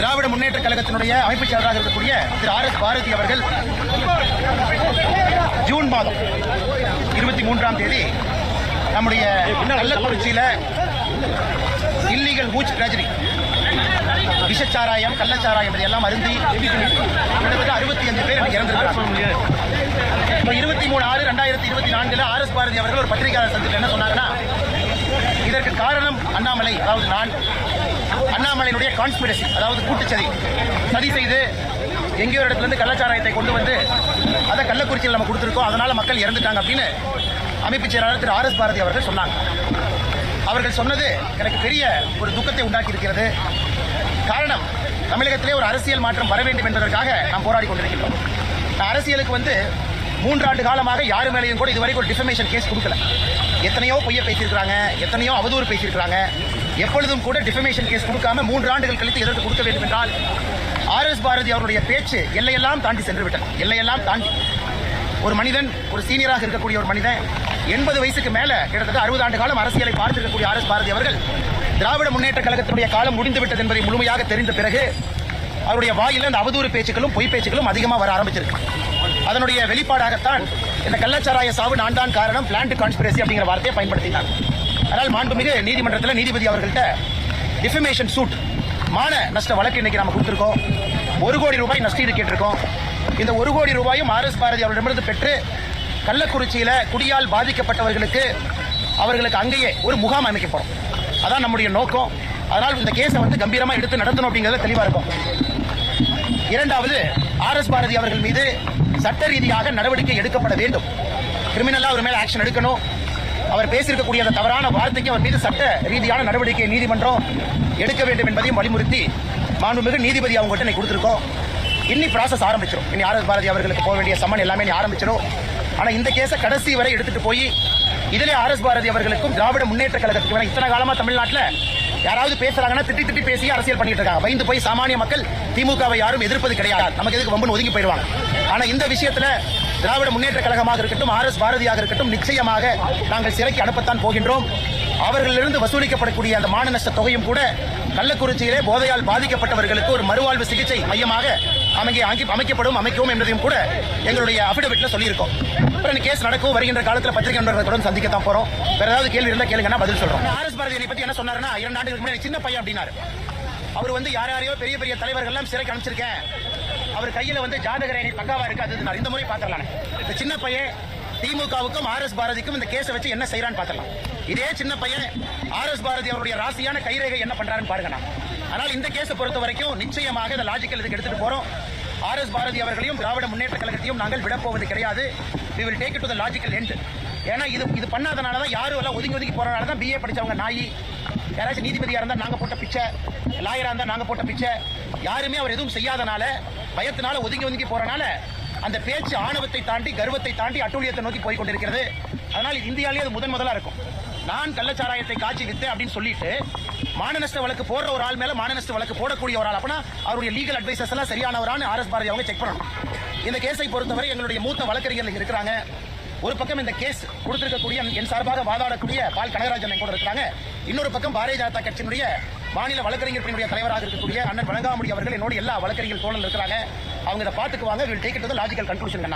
திராவிட முன்னேற்ற கழகத்தினுடைய அமைப்புச் செயலராக இருக்கக்கூடிய திரு ஆர் எஸ் பாரதி அவர்கள் ஜூன் மாதம் இருபத்தி மூன்றாம் தேதி நம்முடைய கள்ளக்குறிச்சியில இல்லீகல் ஹூச் ட்ராஜடி விஷச்சாராயம் கள்ளச்சாராயம் இதையெல்லாம் அருந்தி கிட்டத்தட்ட அறுபத்தி அஞ்சு பேர் இறந்திருக்காங்க இப்போ இருபத்தி மூணு ஆறு ரெண்டாயிரத்தி இருபத்தி நான்கில் ஆர் எஸ் பாரதி அவர்கள் ஒரு பத்திரிகையாளர் சந்திப்பில் என்ன சொன்னாங்கன்னா இதற்கு காரணம் அண்ணாமலை அதாவது நான். அண்ணாமலையினுடைய கான்ஸ்பிரசி அதாவது கூட்டுச்சதி. சதி செய்து எங்கேயோ ஒரு இடத்துல இருந்து கள்ளச்சாராயத்தை கொண்டு வந்து அதை கள்ளக்குறிச்சியில் நம்ம கொடுத்துருக்கோம். அதனால மக்கள் இறந்துட்டாங்க அப்படின்னு அமைப்பு செயலாளர் திரு ஆர் எஸ் பாரதி அவர்கள் சொன்னாங்க. அவர்கள் சொன்னது எனக்கு பெரிய ஒரு துக்கத்தை உண்டாக்கி இருக்கிறது காரணம் தமிழகத்திலே ஒரு அரசியல் மாற்றம் வர வேண்டும் என்பதற்காக நாம் போராடி கொண்டிருக்கின்றோம். நான் அரசியலுக்கு வந்து மூன்றாண்டு காலமாக யாரு மேலேயும் கூட இதுவரைக்கும் ஒரு டிஃபமேஷன் கேஸ் கொடுக்கல. எத்தனையோ பொய்ய பேசியிருக்கிறாங்க எத்தனையோ அவதூறு பேசியிருக்கிறாங்க. எப்பொழுதும் கூட டிஃபமேஷன் கேஸ் கொடுக்காம மூன்று ஆண்டுகள் கழித்து எதற்கு கொடுக்க வேண்டும் என்றால் ஆர் எஸ் பாரதி அவருடைய பேச்சு எல்லையெல்லாம் தாண்டி சென்று விட்டது எல்லையெல்லாம் தாண்டி. ஒரு மனிதன் ஒரு சீனியராக இருக்கக்கூடிய ஒரு மனிதன் எண்பது வயசுக்கு மேல கிட்டத்தட்ட அறுபது ஆண்டு காலம் அரசியலை பார்த்திருக்கக்கூடிய ஆர் எஸ் பாரதி அவர்கள் திராவிட முன்னேற்ற கழகத்தினுடைய காலம் முடிந்து விட்டது என்பதை முழுமையாக தெரிந்த பிறகு அவருடைய வாயில் அந்த அவதூறு பேச்சுக்களும் பொய் பேச்சுக்களும் அதிகமா வர ஆரம்பிச்சிருக்கு. அதனுடைய வெளிப்பாடாகத்தான் இந்த கள்ளச்சாராய சாவு நான் தான் காரணம் பிளான்ட் கான்ஸ்பிரசி அப்படிங்கிற வார்த்தையை பயன்படுத்தினார் அதனால் மாண்புமிகு நீதிமன்றத்தில் நீதிபதி அவர்கள்ட்ட டிஃபமேஷன் சூட் மான நஷ்ட வழக்கு இன்னைக்கு நம்ம கொடுத்துருக்கோம். ஒரு கோடி ரூபாய் நஷ்டீடு கேட்டிருக்கோம். இந்த ஒரு கோடி ரூபாயும் ஆர் எஸ் பாரதி அவர்களிடமிருந்து பெற்று கள்ளக்குறிச்சியில் குடியால் பாதிக்கப்பட்டவர்களுக்கு அவர்களுக்கு அங்கேயே ஒரு முகாம் அமைக்க அதான் நம்முடைய நோக்கம். அதனால் இந்த கேஸை வந்து கம்பீரமாக எடுத்து நடத்தணும் அப்படிங்கிறத தெளிவாக இருக்கும். இரண்டாவது ஆர் எஸ் பாரதி அவர்கள் மீது சட்ட ரீதியாக நடவடிக்கை எடுக்கப்பட வேண்டும். கிரிமினலாக அவர் மேலே ஆக்ஷன் எடுக்கணும். அவர் பேசியிருக்கக்கூடிய அந்த தவறான வார்த்தைக்கு அவர் மீது சட்ட ரீதியான நடவடிக்கை நீதிமன்றம் எடுக்க வேண்டும் என்பதையும் வலியுறுத்தி மாண்புமிகு நீதிபதி அவங்ககிட்ட இன்னைக்கு கொடுத்துருக்கோம். இன்னி ப்ராசஸ் ஆரம்பிச்சிடும் இனி ஆர் பாரதி அவர்களுக்கு போக வேண்டிய சம்மன் எல்லாமே நீ ஆரம்பிச்சிடும் ஆனால் இந்த கேஸை கடைசி வரை எடுத்துட்டு போய் இதிலே ஆர் எஸ் பாரதி அவர்களுக்கும் திராவிட முன்னேற்ற கழகத்துக்கு வேணா இத்தனை காலமாக தமிழ்நாட்டில் யாராவது பேசுறாங்கன்னா திட்டி திட்டி பேசி அரசியல் பண்ணிட்டு இருக்காங்க. பயந்து போய் சாமானிய மக்கள் திமுகவை யாரும் எதிர்ப்பது கிடையாது. நமக்கு எதுக்கு வம்புன்னு ஒதுங்கி போயிடுவாங்க. ஆனா இந்த விஷயத்துல திராவிட முன்னேற்ற கழகமாக இருக்கட்டும் ஆர் எஸ் பாரதியாக இருக்கட்டும் நிச்சயமாக நாங்கள் சிறைக்கு அனுப்பத்தான் போகின்றோம். அவர்களிலிருந்து வசூலிக்கப்படக்கூடிய அந்த மான நஷ்ட தொகையும் கூட கள்ளக்குறிச்சியிலே போதையால் பாதிக்கப்பட்டவர்களுக்கு ஒரு மறுவாழ்வு சிகிச்சை மையமாக அமைக்க அமைக்கப்படும் அமைக்கவும் என்பதையும் கூட எங்களுடைய அபிடவிட்ல சொல்லியிருக்கோம். அப்புறம் கேஸ் நடக்கும். வருகின்ற காலத்தில் பத்திரிகை நண்பர்களுடன் சந்திக்கத்தான் போறோம். வேற ஏதாவது கேள்வி இருந்தால் கேளுங்கன்னா பதில் சொல்றோம். ஆர் எஸ் பாரதியை பத்தி என்ன சொன்னாருன்னா இரண்டு ஆண்டுகளுக்கு முன்னாடி சின்ன பையன் அப்படின்னாரு. அவர் வந்து யார் யாரையோ பெரிய பெரிய தலைவர்கள்லாம் சிறைக்கு அனுப்பிச்சிருக்கேன். அவர் கையில் வந்து ஜாதக ரேகை பக்காவா இருக்கு அது இந்த முறை பாத்திரலாம் இந்த சின்ன பையன் திமுகவுக்கும் ஆர் எஸ் பாரதிக்கும் இந்த கேஸை வச்சு என்ன செய்யறான்னு பாத்திரலாம் இதே சின்ன பையன் ஆர் எஸ் பாரதி அவருடைய ராசியான கைரேகை என்ன பண்றாருன்னு பாருங்க நான். ஆனால் இந்த கேஸை பொறுத்த வரைக்கும் நிச்சயமாக இந்த லாஜிக்கல் இதுக்கு எடுத்துட்டு போறோம். ஆர் எஸ் பாரதி அவர்களையும் திராவிட முன்னேற்ற கழகத்தையும் நாங்கள் விடப்போவது கிடையாது. We will take it to the logical ஏன்னா இது இது பண்ணாதனால தான் யாரும் எல்லாம் ஒதுங்கி ஒதுங்கி போறனால தான் பிஏ படித்தவங்க நாய். யாராச்சும் நீதிபதியாக இருந்தால் நாங்கள் போட்ட பிச்சை. லாயராக இருந்தால் நாங்கள் போட்ட பிச்சை யாருமே அவர் எதுவும் செய்யாதனால பயத்தினால ஒதுங்கி ஒதுங்கி போகிறனால அந்த பேச்சு ஆணவத்தை தாண்டி கர்வத்தை தாண்டி அட்டூழியத்தை நோக்கி போய் கொண்டிருக்கிறது. அதனால் இந்தியாவிலேயே அது முதன் முதலாக இருக்கும். நான் கள்ளச்சாராயத்தை காட்சி வித்தேன் அப்படின்னு சொல்லிட்டு மானநஷ்ட வழக்கு போடுற ஒரு ஆள் மேல மானநஷ்ட வழக்கு போடக்கூடிய ஒரு ஆள். அப்படின்னா அவருடைய லீகல் அட்வைசர்ஸ் எல்லாம் சரியானவரான ஆர் எஸ் பாரதி அவங்க செக் பண்ணணும். இந்த கேஸை பொறுத்தவரை எங்களுடைய மூத்த வழக்கறிஞர்கள் இருக்கிறாங்க. ஒரு பக்கம் இந்த கேஸ் கொடுத்திருக்கக்கூடிய என் சார்பாக வாதாடக்கூடிய பால் கனகராஜன் கூட இருக்கிறாங்க. இன்னொரு பக்கம் பாரதிய ஜனதா கட்சியினுடைய மாநில வழக்கறிஞர்களுடைய தலைவராக இருக்கக்கூடிய அண்ணன் வழங்காமடி அவர்கள் என்னோட எல்லா வழக்கறிஞர் தோழல் இருக்கிறாங்க. அவங்க இதை பார்த்துக்குவாங்க. Will take it logical conclusion